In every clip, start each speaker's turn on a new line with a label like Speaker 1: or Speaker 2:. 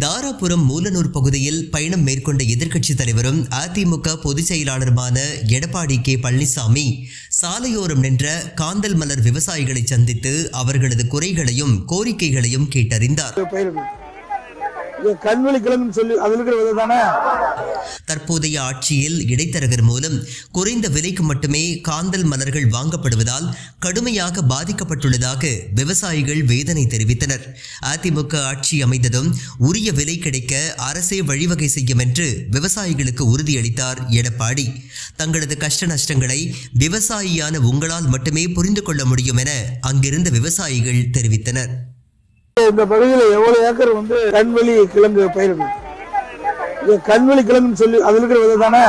Speaker 1: தாராபுரம் மூலனூர் பகுதியில் பயணம் மேற்கொண்ட எதிர்க்கட்சித் தலைவரும் அதிமுக பொதுச் செயலாளருமான எடப்பாடி கே பழனிசாமி சாலையோரம் நின்ற காந்தல் மலர் விவசாயிகளை சந்தித்து அவர்களது குறைகளையும் கோரிக்கைகளையும் கேட்டறிந்தார்.
Speaker 2: கண்வெளி கிழங்குன்னு சொல்லி அதுல இருக்கிற விதை தானே?
Speaker 1: தற்போதைய ஆட்சியில் இடைத்தரகர் மூலம் குறைந்த விலைக்கு மட்டுமே காந்தல் மலர்கள் வாங்கப்படுவதால் கடுமையாக பாதிக்கப்பட்டுள்ளதாக விவசாயிகள் வேதனை தெரிவித்தனர். அதிமுக ஆட்சி அமைந்ததும் உரிய விலை கிடைக்க அரசே வழிவகை செய்யும் என்று விவசாயிகளுக்கு உறுதியளித்தார் எடப்பாடி. தங்களது கஷ்ட நஷ்டங்களை விவசாயியான உங்களால் மட்டுமே புரிந்து கொள்ள முடியும் என அங்கிருந்த விவசாயிகள் தெரிவித்தனர்.
Speaker 2: இந்த பகுதியில் எவ்வளவு ஏக்கர் வந்து கண்வெளி கிழங்கு பயிர்கள் இது கண்வெளி கிழங்குன்னு சொல்லி அதுல இருக்கிற விதை தானே?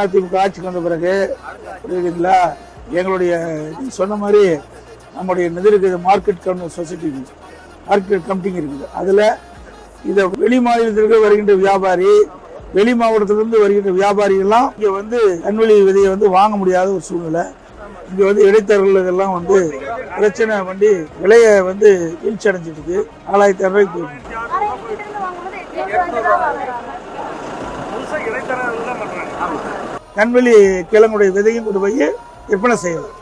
Speaker 2: அதிமுக ஆட்சிக்கு வந்த பிறகு புரியுதுங்களா? எங்களுடைய சொன்ன மாதிரி நம்முடைய நிதி இருக்குது மார்க்கெட் கவுன் சொசைட்டி மார்க்கெட் கமிட்டிங் இருக்குது. அதுல இதை வெளி மாநிலத்திற்கு வருகின்ற வியாபாரி வெளி மாவட்டத்திலிருந்து வருகின்ற வியாபாரிகள்லாம் இங்க வந்து கண்வெளி விதையை வந்து வாங்க முடியாத ஒரு சூழ்நிலை. இங்க வந்து இடைத்தரகர்களுக்கெல்லாம் வந்து பிரச்சனை பண்ணி விலையை வந்து வீழ்ச்சி அடைஞ்சிட்டு இருக்கு நாலாயிரத்தி அறுபது போயிருக்கு. கண்வெளி கிழங்குடைய விதையும் கொண்டு போய் விற்பனை செய்யலாம்.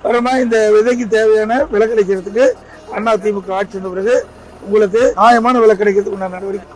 Speaker 2: அப்புறமா இந்த விதைக்கு தேவையான விலை கிடைக்கிறதுக்கு அண்ணா திமுக ஆட்சி வந்த பிறகு உங்களுக்கு நியாயமான விலை கிடைக்கிறதுக்கு உண்டான நடவடிக்கை.